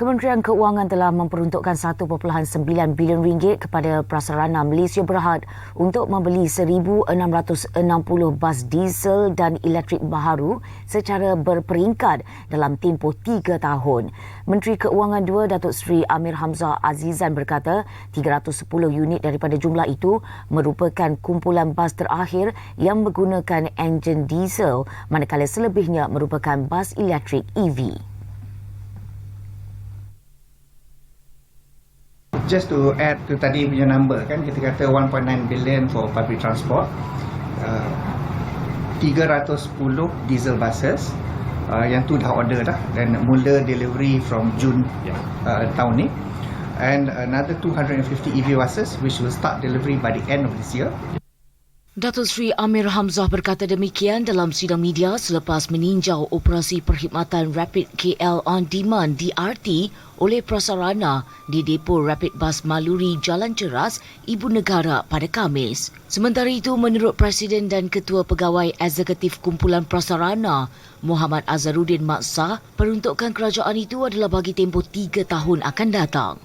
Kementerian Keuangan telah memperuntukkan 1.9 bilion ringgit kepada Prasarana Malaysia Berhad untuk membeli 1,660 bas diesel dan elektrik baharu secara berperingkat dalam tempoh tiga tahun. Menteri Keuangan 2 Datuk Seri Amir Hamzah Azizan berkata 310 unit daripada jumlah itu merupakan kumpulan bas terakhir yang menggunakan enjin diesel manakala selebihnya merupakan bas elektrik EV. Just to add to tadi punya number kan kita kata 1.9 billion for public transport. Uh, 310 diesel buses. Uh, yang tu dah order dah dan mula delivery from June uh, tahun ni. And another 250 EV buses which will start delivery by the end of this year Datuk Seri Amir Hamzah berkata demikian dalam sidang media selepas meninjau operasi perkhidmatan Rapid KL On Demand DRT oleh Prasarana di depo Rapid Bus Maluri Jalan Ceras, Ibu Negara pada Khamis. Sementara itu, menurut Presiden dan Ketua Pegawai Eksekutif Kumpulan Prasarana, Muhammad Azharuddin Maksah, peruntukan kerajaan itu adalah bagi tempoh tiga tahun akan datang.